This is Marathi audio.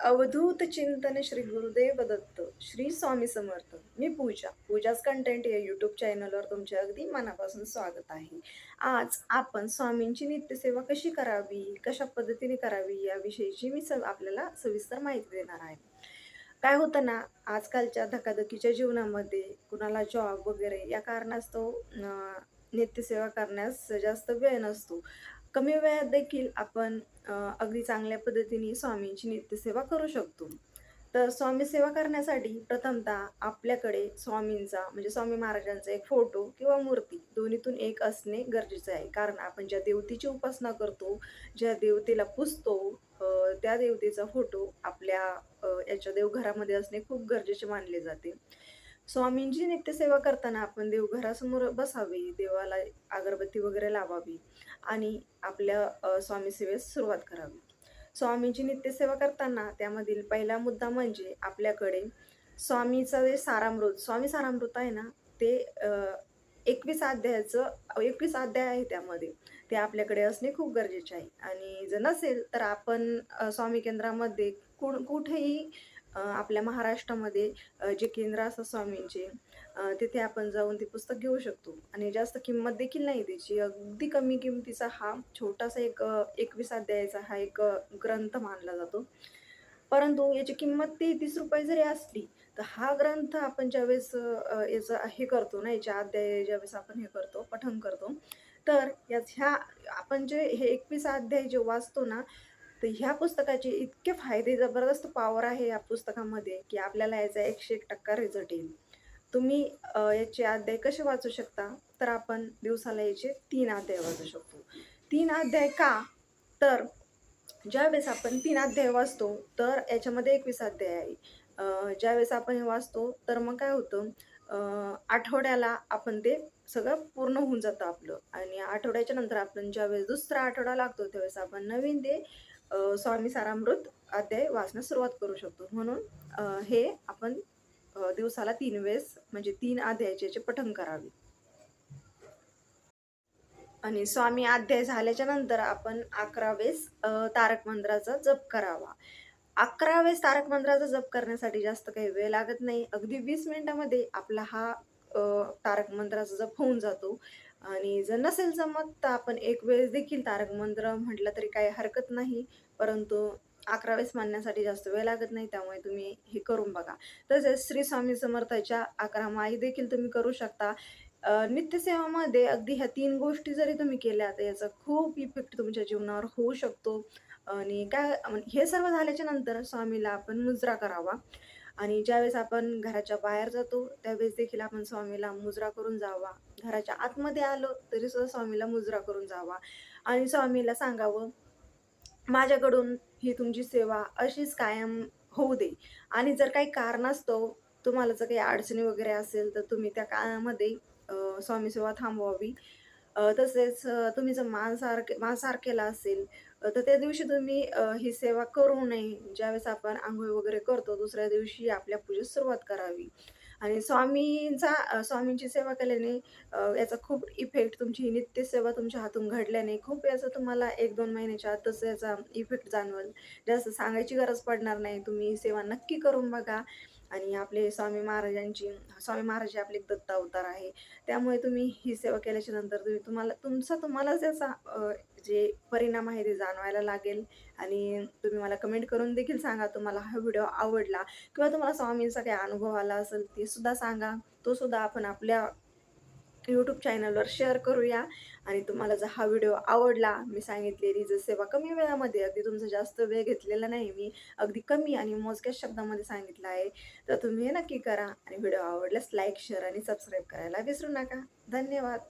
अवधूत चिंतन श्री गुरुदेव दत्त श्री स्वामी समर्थ. मी पूजा पूजाच कंटेंट या यूट्यूब चॅनलवर तुमचे अगदी मनापासून स्वागत आहे. आज आपण स्वामींची नित्यसेवा कशी करावी कशा पद्धतीने करावी याविषयीची मी स आपल्याला सविस्तर माहिती देणार आहे. काय होतं ना आजकालच्या धकाधकीच्या जीवनामध्ये कुणाला जॉब वगैरे या कारणास्तव नित्यसेवा करण्यास जास्त वेळ नसतो. कमी वेळात देखील आपण अगदी चांगल्या पद्धतीने स्वामींची नित्यसेवा करू शकतो. तर स्वामी सेवा करण्यासाठी प्रथमतः आपल्याकडे स्वामींचा म्हणजे स्वामी महाराजांचा एक फोटो किंवा मूर्ती दोन्हीतून एक असणे गरजेचे आहे. कारण आपण ज्या देवतेची उपासना करतो ज्या देवतेला पुजतो त्या देवतेचा फोटो आपल्या याच्या देवघरामध्ये असणे खूप गरजेचे मानले जाते. स्वामींची नित्यसेवा करताना आपण देवघरासमोर बसावे देवाला अगरबत्ती वगैरे लावावी आणि आपल्या स्वामीसेवेस स्वामी सेवेस सुरुवात करावी. स्वामींची नित्यसेवा करताना त्यामधील पहिला मुद्दा म्हणजे आपल्याकडे स्वामीचं जे सारामृत स्वामी सारामृत आहे ना ते एकवीस अध्यायाचं एकवीस अध्याय आहे त्यामध्ये. ते आपल्याकडे असणे खूप गरजेचे आहे. आणि जर नसेल तर आपण स्वामी केंद्रामध्ये कुण कुठेही आपल्या महाराष्ट्रामध्ये जे केंद्र असतात स्वामींचे तिथे आपण जाऊन ते पुस्तक घेऊ शकतो. आणि जास्त किंमत देखील नाही त्याची अगदी कमी किमतीचा हा छोटासा एक एकवीस अध्यायाचा हा एक ग्रंथ मानला जातो. परंतु याची किंमत तेहतीस रुपये जरी असली तर हा ग्रंथ आपण ज्यावेळेस याचं हे करतो ना याच्या अध्याय ज्यावेळेस आपण हे करतो पठन करतो तर याच ह्या आपण जे हे एकवीस अध्याय जे वाचतो ना तर ह्या पुस्तकाचे इतके फायदे जबरदस्त पॉवर आहे या पुस्तकामध्ये की आपल्याला याचा एकशे एक टक्का रिझल्ट येईल. तुम्ही याचे अध्याय कसे वाचू शकता? तर आपण दिवसाला याचे तीन अध्याय वाचू शकतो. तीन अध्याय का? तर ज्यावेळेस आपण तीन अध्याय वाचतो तर याच्यामध्ये एकवीस अध्याय आहे. ज्यावेळेस आपण हे वाचतो तर मग काय होतं? आठवड्याला आपण ते सगळं पूर्ण होऊन जातं आपलं. आणि आठवड्याच्या नंतर आपण ज्यावेळेस दुसरा आठवडा लागतो त्यावेळेस आपण नवीन ते स्वामी सारामृत अध्याय वाचण्यास सुरुवात करू शकतो. म्हणून हे आपण दिवसाला तीन वेळेस म्हणजे तीन अध्यायाचे पठण करावे. आणि स्वामी अध्याय झाल्याच्यानंतर आपण अकरा वेळेस तारक मंत्राचा जप करावा. अकरा वेळेस तारक मंत्राचा जप करण्यासाठी जास्त काही वेळ लागत नाही. अगदी वीस मिनिटामध्ये आपला हा तारक मंत्राचा जप होऊन जातो. आणि जर नसेल जमत तर आपण एक वेळेस देखील तारक मंत्र म्हटलं तरी काही हरकत नाही. परंतु अकरा वेळेस मानण्यासाठी जास्त वेळ लागत नाही त्यामुळे तुम्ही हे करून बघा. तसेच श्री स्वामी समर्थाच्या अकरा माई देखील तुम्ही करू शकता. नित्यसेवामध्ये अगदी ह्या तीन गोष्टी जरी तुम्ही केल्या तर याचा खूप इफेक्ट तुमच्या जीवनावर होऊ शकतो. आणि काय हे सर्व झाल्याच्यानंतर स्वामीला आपण मुजरा करावा. आणि ज्यावेळेस आपण घराच्या बाहेर जातो त्यावेळेस देखील आपण स्वामीला मुजरा करून जावा. घराच्या आतमध्ये आलो तरी सुद्धा स्वामीला मुजरा करून जावा. आणि स्वामीला सांगावं माझ्याकडून ही तुमची सेवा अशीच कायम होऊ दे. आणि जर काही कारणास्तव तुम्हाला जर काही अडचणी वगैरे असेल तर तुम्ही त्या काळामध्ये स्वामी सेवा थांबवावी. तसेच तुम्ही जर मांसाहार के- मांसाहार केला असेल तर त्या दिवशी तुम्ही ही सेवा करू नये. ज्यावेळेस आपण आंघोळ वगैरे करतो दुसऱ्या दिवशी आपल्या पूजेस सुरुवात करावी. आणि स्वामींचा स्वामींची सेवा केल्याने याचा खूप इफेक्ट तुमची ही नित्यसेवा तुमच्या हातून घडल्याने खूप याचा तुम्हाला एक दोन महिन्याच्या आतच याचा इफेक्ट जाणवल. जास्त सांगायची गरज पडणार नाही. तुम्ही ही सेवा नक्की करून बघा. आणि आपले स्वामी महाराजांची स्वामी महाराज हे आपले एक दत्त अवतार आहे. त्यामुळे तुम्ही ही सेवा केल्याच्यानंतर तुम्ही तुम्हाला तुमचा तुम्हालाच याचा जे परिणाम आहे ते जाणवायला लागेल. आणि तुम्ही मला कमेंट करून देखील सांगा तुम्हाला हा व्हिडिओ आवडला किंवा तुम्हाला स्वामींचा काही अनुभव आला असेल ते सुद्धा सांगा. तो सुद्धा आपण आपल्या यूट्यूब चॅनलवर शेअर करूया. आणि तुम्हाला जर हा व्हिडिओ आवडला मी सांगितलेली जर सेवा कमी वेळामध्ये अगदी तुमचा जास्त वेळ घेतलेला नाही मी अगदी कमी आणि मोजक्या शब्दामध्ये सांगितलं आहे तर तुम्ही हे नक्की करा. आणि व्हिडिओ आवडल्यास लाईक शेअर आणि सबस्क्राईब करायला विसरू नका. धन्यवाद.